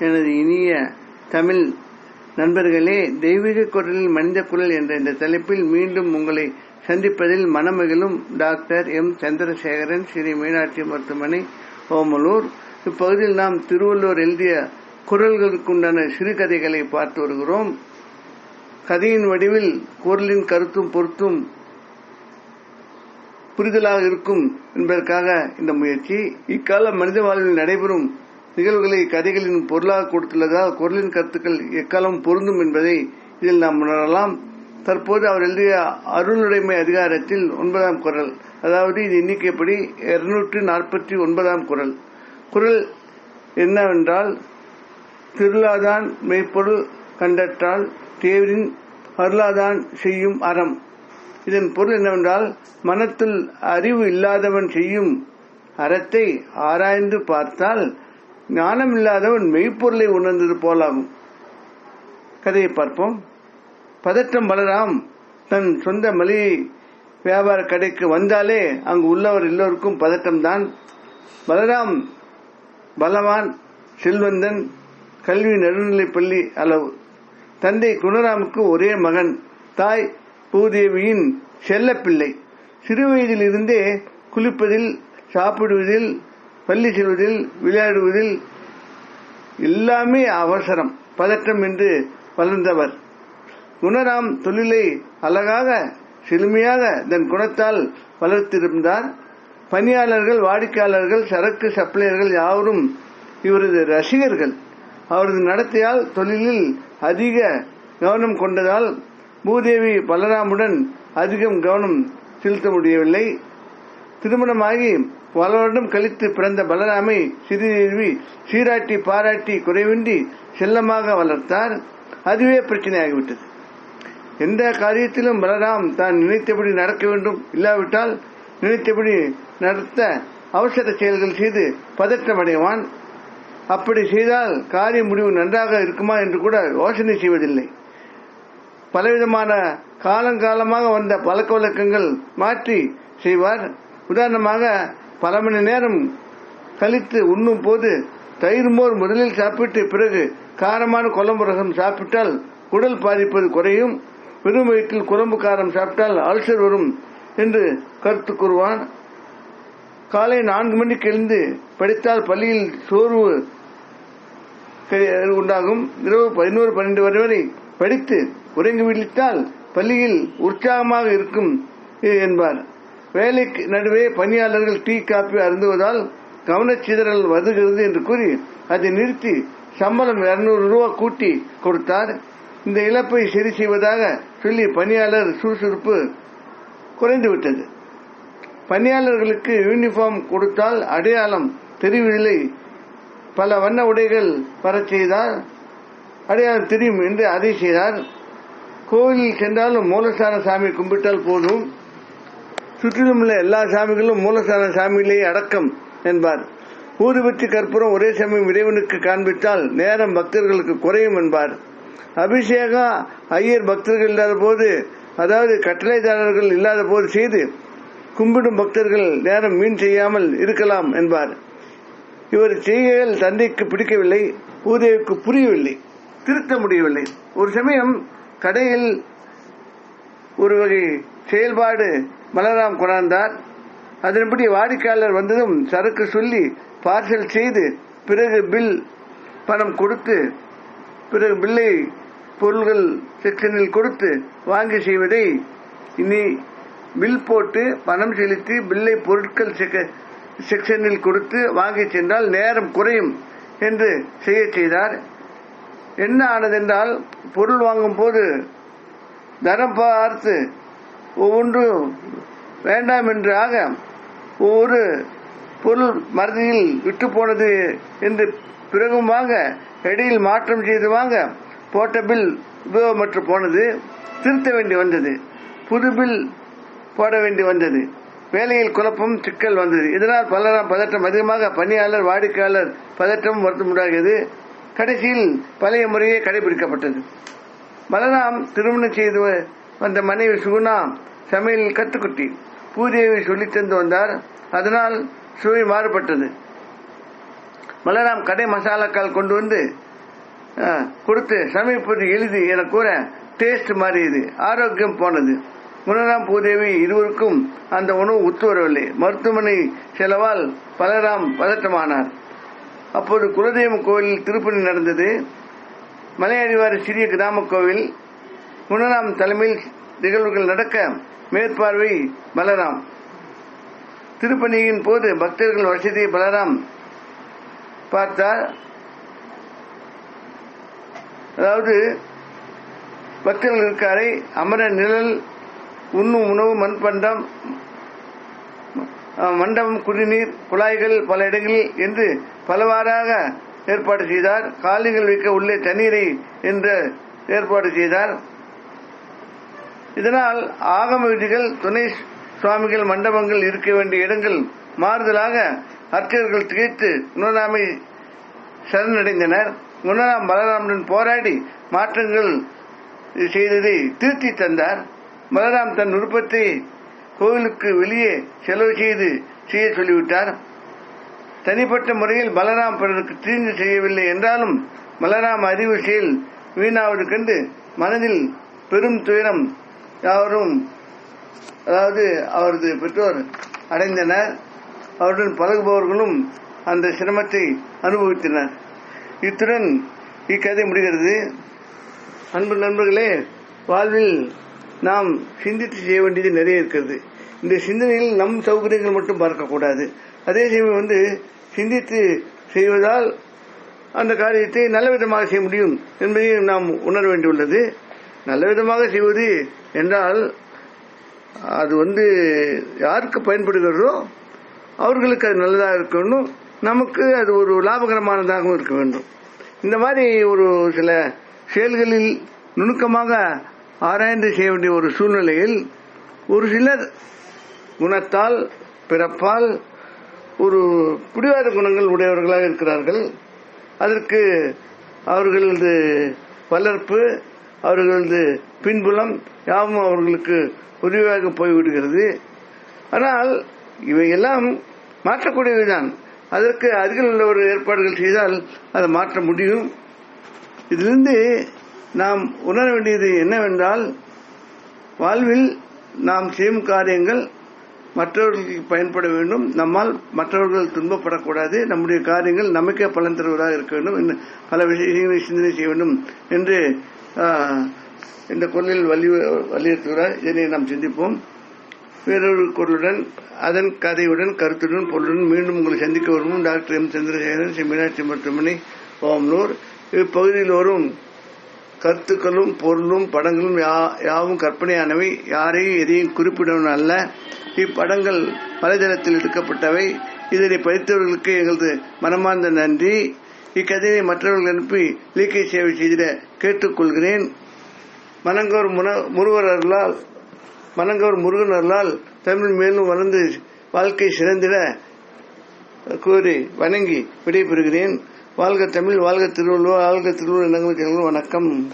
எனது இனிய தமிழ் நண்பர்களே தெய்வீக குரலில் மனித குரல் என்ற இந்த தலைப்பில் மீண்டும் உங்களை சந்திப்பதில் மனமகிழும் டாக்டர் எம். சந்திரசேகரன் ஸ்ரீ மீனாட்சி மருத்துவமனை ஓமலூர். இப்பகுதியில் நாம் திருவள்ளுவர் எழுதிய குரல்களுக்குண்டான சிறுகதைகளை பார்த்து வருகிறோம். கதையின் வடிவில் குரலின் கருத்தும் பொருத்தும் புரிதலாக இருக்கும் என்பதற்காக இந்த முயற்சி. இக்கால மனித வாழ்வில் நடைபெறும் நிகழ்வுகளை கதைகளின் பொருளாக கொடுத்துள்ளதால் குரலின் கருத்துக்கள் எக்காலம் பொருந்தும் என்பதை இதில் நாம் உணரலாம். தற்போது அவர் எழுதிய அருளுடைமை அதிகாரத்தில் ஒன்பதாம் குரல் அதாவது இது எண்ணிக்கைப்படி இருநூற்று நாற்பத்தி ஒன்பதாம் குரல். குரல் என்னவென்றால் திருளாதான் மெய்ப்பொருள் கண்டற்றால் தேவரின் அருளாதான் செய்யும் அறம். இதன் பொருள் என்னவென்றால் மனத்தில் அறிவு இல்லாதவன் செய்யும் அறத்தை ஆராய்ந்து பார்த்தால் ஞானம் இல்லாதவன் மெய்ப்பொருளை உணர்ந்தது போலாகும் கதையை பார்ப்போம். பதற்றம் பலராம் தன் சொந்த மளிகை வியாபார கடைக்கு வந்தாலே அங்கு உள்ளவர் எல்லோருக்கும் பதற்றம்தான். பலராம் பலவான் செல்வந்தன் கல்வி நடுநிலைப்பள்ளி அளவு. தந்தை குணராமுக்கு ஒரே மகன் தாய் பூதேவியின் செல்லப்பிள்ளை. சிறு வயதில் இருந்தே குளிப்பதில் சாப்பிடுவதில் பள்ளி செல்வதில் விளையாடுவதில் எல்லாமே அவசரம் பதற்றம் என்று வளர்ந்தவர். குணராம் தொழிலை அழகாக செழுமையாக தன் குணத்தால் வளர்த்திருந்தார். பணியாளர்கள் வாடிக்கையாளர்கள் சரக்கு சப்ளையர்கள் யாவரும் இவரது ரசிகர்கள். அவரது நடத்தையால் தொழிலில் அதிக கவனம் கொண்டதால் பூதேவி பலராமுடன் அதிகம் கவனம் செலுத்த முடியவில்லை. திருமணமாகி பல வருடம் கழித்து பிறந்த பலராமை சிறிதேவி சீராட்டி பாராட்டி குறைவின்றி செல்லமாக வளர்த்தார். அதுவே பிரச்சனையாகிவிட்டது. எந்த காரியத்திலும் பலராம் தான் நினைத்தபடி நடக்க வேண்டும். இல்லாவிட்டால் நினைத்தபடி நடத்த அவசர செயல்கள் செய்து பதற்றமடைவான். அப்படி செய்தால் காரிய முடிவு நன்றாக இருக்குமா என்று கூட யோசனை செய்வதில்லை. பலவிதமான காலங்காலமாக வந்த பழக்க வழக்கங்கள் மாற்றி செய்வார். உதாரணமாக பல மணி நேரம் கழித்து உண்ணும் போது தயிர் மோர் முதலில் சாப்பிட்டு பிறகு காரமான குழம்பு ரசம் சாப்பிட்டால் குடல் பாதிப்பது குறையும். வெறும் வயிற்றில் குழம்பு காரம் சாப்பிட்டால் அல்சர் வரும் என்று கருத்து கூறுவான். காலை நான்கு மணிக்கு எழுந்து படித்தால் பள்ளியில் சோர்வு உண்டாகும். இரவு பதினோரு பன்னெண்டு வரை வரை படித்து உறங்கி விழித்தால் பள்ளியில் உற்சாகமாக இருக்கும் என்பார். வேலைக்கு நடுவே பணியாளர்கள் டீ காப்பி அருந்துவதால் கவனச்சிதறல் வருகிறது என்று கூறி அதை நிறுத்தி சம்பளம் இருநூறு ரூபா கூட்டி கொடுத்தார். இந்த இழப்பை சரி செய்வதாக சொல்லி பணியாளர் சுறுசுறுப்பு குறைந்துவிட்டது பணியாளர்களுக்கு யூனிஃபார்ம் கொடுத்தால் அடையாளம் தெரிவதில்லை பல வண்ண உடைகள் வரச் செய்தார். அடையாளம் தெரியும் என்று அதை செய்தார். கோவிலில் சென்றாலும் மூலஸ்தான சாமி கும்பிட்டால் போதும். சுற்றிலும் உள்ள எல்லா சாமிகளும் மூலஸ்தான சாமியிலேயே அடக்கம் என்பார். ஊதுபத்தி கற்பூரம் ஒரே சமயம் இறைவனுக்கு காண்பித்தால் நேரம் பக்தர்களுக்கு குறையும் என்பார். அபிஷேகம் ஐயர் பக்தர்கள் இல்லாத போது அதாவது கட்டளைதாரர்கள் இல்லாத போது செய்து கும்பிடும் பக்தர்கள் நேரம் மீன் செய்யாமல் இருக்கலாம் என்பார். இவர் செய்கைகள் தந்தைக்கு பிடிக்கவில்லை பூதேவிக்கு புரியவில்லை திருத்த முடியவில்லை. ஒரு சமயம் கடையில் ஒரு வகை செயல்பாடு மலராம் கொண்டாந்தார். அதன்படி வாடிக்கையாளர் வந்ததும் சரக்கு சொல்லி பார்சல் செய்து பிறகு பில் பணம் கொடுத்து பிறகு பில்லை பொருள்கள் செக்ஷனில் கொடுத்து வாங்கி செய்வதை இனி பில் போட்டு பணம் செலுத்தி பில்லை பொருட்கள் செக்ஷனில் கொடுத்து வாங்கி சென்றால் நேரம் குறையும் என்று செய்ய செய்தார். என்ன ஆனதென்றால் பொருள் வாங்கும் போது தரம் பார்த்து ஒவ்வொன்றும் வேண்டாம் என்று ஆக ஒவ்வொரு பொருள் மருதியில் விட்டு போனது என்று பிறகும் வாங்க இடையில் மாற்றம் செய்து வாங்க போட்ட பில் உபயோகமற்று போனது திருத்த வேண்டி வந்தது புது பில் போட வேண்டி வந்தது வேலையில் குழப்பம் சிக்கல் வந்தது. இதனால் பலராம் பதற்றம் அதிகமாக பணியாளர் வாடிக்கையாளர் பதற்றம் வருத்தமுண்டாகியது. கடைசியில் பழைய முறையே கடைபிடிக்கப்பட்டது. பலராம் திருமணம் செய்து வந்த மனைவி சுகுணா சமையல் கத்துக்குட்டி. பூதேவி சொல்லி தந்து வந்தார். அதனால் சுவை மாறுபட்டது. பலராம் கடை மசாலாக்கால் கொண்டு வந்து கொடுத்து சமைப்பது எளிது என கூற டேஸ்ட் மாறியது. ஆரோக்கியம் போனது. முன்னராம் பூதேவி இருவருக்கும் அந்த உணவு ஒத்து வரவில்லை. மருத்துவமனை செலவால் பலராம் பதட்டமானார். அப்போது குலதெய்வம் கோவிலில் திருப்பணி நடந்தது. மலையடிவாறு சிறிய கிராம கோவில் முன்னராம் தலைமையில் நிகழ்வுகள் நடக்க மேற்பார்வை பலராம். திருப்பணியின் போது பக்தர்கள் வசதியை பலராம் பார்த்தார். அதாவது பக்தர்கள் இருக்காரை அமர நிழல் உண்ணும் உணவு மண்பண்டம் மண்டபம் குடிநீர் குழாய்கள் பல இடங்களில் என்று பலவாறாக ஏற்பாடு செய்தார். காலிகள் வைக்க உள்ளே தண்ணீரை என்று ஏற்பாடு செய்தார். இதனால் ஆகம விதிகள் துணை சுவாமிகள் மண்டபங்கள் இருக்க வேண்டிய இடங்கள் மாறுதலாக அர்ச்சகர்கள் திகைத்து குணராமை சரணடைந்தனர். முன்னராம் பலராமுடன் போராடி மாற்றங்கள் செய்ததை திருத்தி தந்தார். பலராம் தன் விருப்பத்தை கோவிலுக்கு வெளியே செலவு செய்து செய்ய சொல்லிவிட்டார். தனிப்பட்ட முறையில் பலராம் பிறருக்கு தீங்கு செய்யவில்லை என்றாலும் பலராம் அறிவு செயல் வீணாவது கண்டு மனதில் பெரும் துயரம் யாவரும் அதாவது அவரது பெற்றோர் அடைந்தனர். அவருடன் பழகுபவர்களும் அந்த சிரமத்தை அனுபவித்தனர். இத்துடன் இக்கதை முடிகிறது. அன்பு நண்பர்களே வாழ்வில் நாம் சிந்தித்து செய்ய வேண்டியது நிறைய இருக்கிறது. இந்த சிந்தனையில் நம் சௌகரியங்கள் மட்டும் பார்க்கக்கூடாது. அதே சமயம் வந்து சிந்தித்து செய்வதால் அந்த காரியத்தை நல்ல விதமாக செய்ய முடியும் என்பதையும் நாம் உணர வேண்டியுள்ளது. நல்ல விதமாக செய்வது என்றால் அது வந்து யாருக்கு பயன்படுகிறதோ அவர்களுக்கு அது நல்லதாக இருக்கணும். நமக்கு அது ஒரு லாபகரமானதாகவும் இருக்க வேண்டும். இந்த மாதிரி ஒரு சில செயல்களில் நுணுக்கமாக ஆராய்ந்து செய்ய வேண்டிய ஒரு சூழ்நிலையில் ஒரு சிலர் குணத்தால் பிறப்பால் ஒரு பிடிவாத குணங்கள் உடையவர்களாக இருக்கிறார்கள். அதற்கு அவர்களது வளர்ப்பு அவர்களது பின்புலம் யாவும் அவர்களுக்கு உதவியாக போய்விடுகிறது. ஆனால் இவையெல்லாம் மாற்றக்கூடியவைதான். அதற்கு அருகில் உள்ள ஒரு ஏற்பாடுகள் செய்தால் அதை மாற்ற முடியும். இதிலிருந்து நாம் உணர வேண்டியது என்னவென்றால் வாழ்வில் நாம் செய்யும் காரியங்கள் மற்றவர்களுக்கு பயன்பட வேண்டும். நம்மால் மற்றவர்கள் துன்பப்படக்கூடாது. நம்முடைய காரியங்கள் நமக்கே பலன் தருவதாக இருக்க வேண்டும். பல விஷயங்களை சிந்தனை செய்ய வேண்டும் என்று இந்த குரலில் வலி வலியுறுத்துகிறார். இதனை நாம் சிந்திப்போம். வேறொரு குரலுடன் அதன் கதையுடன் கருத்துடன் பொருளுடன் மீண்டும் உங்களை சந்திக்க வருவோம். Doctor M. சந்திரசேகரன் ஸ்ரீ மீனாட்சி மருத்துவமனை ஓம்லூர் இப்பகுதியில் வரும் கருத்துக்களும் பொருளும் படங்களும் யா- யாவும் கற்பனையானவை. யாரையும் எதையும் குறிப்பிடவும் அல்ல. இப்படங்கள் வலைதளத்தில் எடுக்கப்பட்டவை. இதனை படித்தவர்களுக்கு எங்களது மனமார்ந்த நன்றி. இக்கதையை மற்றவர்கள் அனுப்பி லீக்கை சேவை செய்திட கேட்டுக்கொள்கிறேன். மனங்கோர் முன- முருகர் அருளால் மனங்கோர் தமிழ் மேலும் வளர்ந்து வாழ்க்கை சிறந்திட கூறி வணங்கி விடைபெறுகிறேன். வாழ்க தமிழ் வாழ்க திருவள்ளுவர் வாழ்க திருவள்ளுவர் எண்ணங்களுக்கு வணக்கம்.